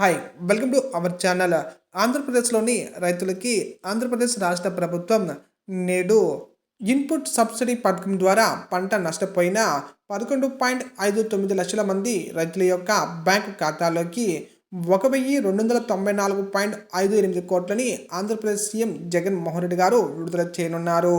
Hi welcome to our channel ఆంధ్రప్రదేశ్లోని రైతులకి ఆంధ్రప్రదేశ్ రాష్ట్ర ప్రభుత్వం నేడు ఇన్పుట్ సబ్సిడీ పథకం ద్వారా పంట నష్టపోయిన పదకొండు పాయింట్ ఐదు తొమ్మిది లక్షల మంది రైతుల యొక్క బ్యాంకు ఖాతాలోకి ఒక వెయ్యి రెండు వందల తొంభై నాలుగు పాయింట్ ఐదు ఎనిమిది కోట్లని ఆంధ్రప్రదేశ్ సీఎం జగన్ మోహన్ రెడ్డి గారు విడుదల చేయనున్నారు.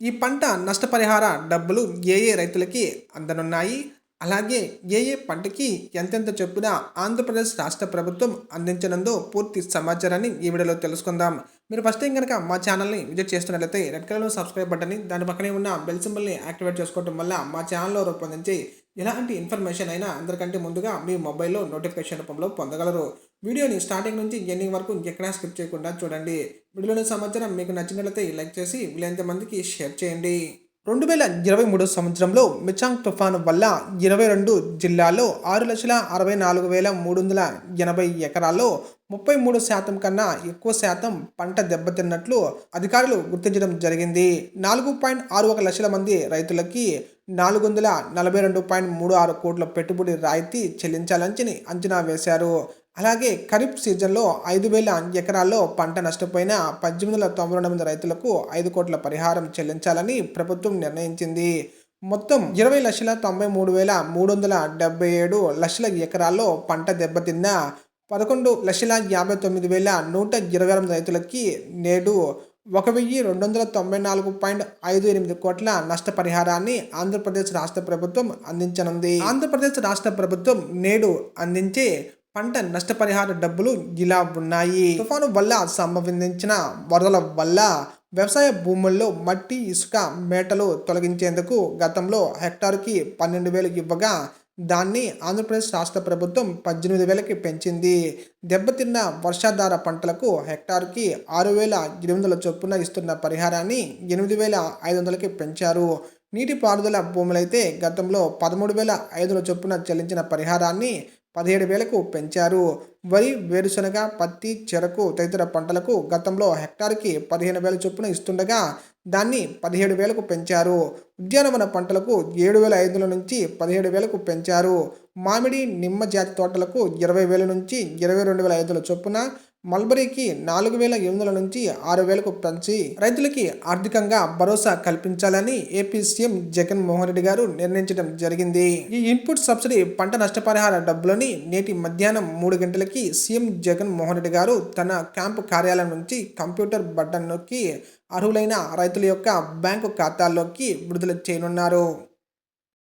ఈ పంట నష్టపరిహార డబ్బులు ఏ ఏ రైతులకి అందనున్నాయి? అలాగే ఏ ఏ పంటకి ఎంతెంత చొప్పున ఆంధ్రప్రదేశ్ రాష్ట్ర ప్రభుత్వం అందించనుందో పూర్తి సమాచారాన్ని ఈ వీడియోలో తెలుసుకుందాం. మీరు ఫస్ట్ టైం కనుక మా ఛానల్ని విజిట్ చేస్తున్నట్లయితే రెడ్ కలర్లో సబ్స్క్రైబ్ బటన్ని దాని పక్కనే ఉన్న బెల్ సింబల్ని యాక్టివేట్ చేసుకోవడం వల్ల మా ఛానల్లో రూపొందించి ఎలాంటి ఇన్ఫర్మేషన్ అయినా అందరికంటే ముందుగా మీ మొబైల్లో నోటిఫికేషన్ రూపంలో పొందగలరు. వీడియోని స్టార్టింగ్ నుంచి ఎండింగ్ వరకు ఎక్కడా స్కిప్ చేయకుండా చూడండి. వీడియోలోని సమాచారం మీకు నచ్చినట్లయితే లైక్ చేసి వీలైనంత మందికి షేర్ చేయండి. రెండు వేల ఇరవై మూడు సంవత్సరంలో మిచాంగ్ తుఫాను వల్ల ఇరవై రెండు జిల్లాల్లో ఆరు లక్షల అరవై నాలుగు వేల మూడు వందల ఎనభై ఎకరాల్లో ముప్పై మూడు శాతం కన్నా ఎక్కువ శాతం పంట దెబ్బతిన్నట్లు అధికారులు గుర్తించడం జరిగింది. నాలుగు పాయింట్ ఆరు ఒక లక్షల మంది రైతులకి నాలుగు వందల నలభై రెండు పాయింట్ మూడు ఆరు కోట్ల పెట్టుబడి రాయితీ చెల్లించాలని అంచనా వేశారు. అలాగే ఖరీఫ్ సీజన్లో ఐదు వేల ఎకరాల్లో పంట నష్టపోయిన పద్దెనిమిది వందల తొంభై రెండు మంది రైతులకు ఐదు కోట్ల పరిహారం చెల్లించాలని ప్రభుత్వం నిర్ణయించింది. మొత్తం ఇరవై లక్షల తొంభై మూడు వేల మూడు వందల డెబ్బై ఏడు లక్షల ఎకరాల్లో పంట దెబ్బతిన్న పదకొండు లక్షల యాభై తొమ్మిది వేల నూట ఇరవై ఎనిమిది రైతులకి నేడు ఒక వెయ్యి రెండు వందల తొంభై నాలుగు పాయింట్ ఐదు ఎనిమిది కోట్ల నష్టపరిహారాన్ని ఆంధ్రప్రదేశ్ రాష్ట్ర ప్రభుత్వం అందించనుంది. ఆంధ్రప్రదేశ్ రాష్ట్ర ప్రభుత్వం నేడు అందించే పంట నష్టపరిహార డబ్బులు ఇలా ఉన్నాయి. తుఫాను వల్ల సంభవించిన వరదల వల్ల వ్యవసాయ భూముల్లో మట్టి ఇసుక మేటలు తొలగించేందుకు గతంలో హెక్టార్కి పన్నెండు వేలు ఇవ్వగా దాన్ని ఆంధ్రప్రదేశ్ రాష్ట్ర ప్రభుత్వం పద్దెనిమిది వేలకి పెంచింది. దెబ్బతిన్న వర్షాధార పంటలకు హెక్టార్కి ఆరు వేల ఎనిమిది వందల చొప్పున ఇస్తున్న పరిహారాన్ని ఎనిమిది వేల ఐదు వందలకి పెంచారు. నీటిపారుదల భూములైతే గతంలో పదమూడు వేల ఐదు వందల చొప్పున చెల్లించిన పరిహారాన్ని పదిహేడు వేలకు పెంచారు. వరి వేరుశనగ పత్తి చెరకు తదితర పంటలకు గతంలో హెక్టార్కి పదిహేను వేల చొప్పున ఇస్తుండగా దాన్ని పదిహేడు వేలకు పెంచారు. ఉద్యానవన పంటలకు ఏడు వేల ఐదు నుంచి పదిహేడు వేలకు పెంచారు. మామిడి నిమ్మ జాతి తోటలకు ఇరవై వేల నుంచి ఇరవై రెండు వేల ఐదుల చొప్పున మల్బరీకి నాలుగు వేల ఎనిమిది నుంచి ఆరు వేలకు పెంచి రైతులకి ఆర్థికంగా భరోసా కల్పించాలని ఏపీ సీఎం జగన్ మోహన్ రెడ్డి గారు నిర్ణయించడం జరిగింది. ఈ ఇన్పుట్ సబ్సిడీ పంట నష్టపరిహార డబ్బులని నేటి మధ్యాహ్నం మూడు గంటలకి సీఎం జగన్ మోహన్ రెడ్డి గారు తన క్యాంపు కార్యాలయం నుంచి కంప్యూటర్ బటన్ నొక్కి అర్హులైన రైతుల యొక్క బ్యాంకు ఖాతాల్లోకి విడుదల చేయనున్నారు.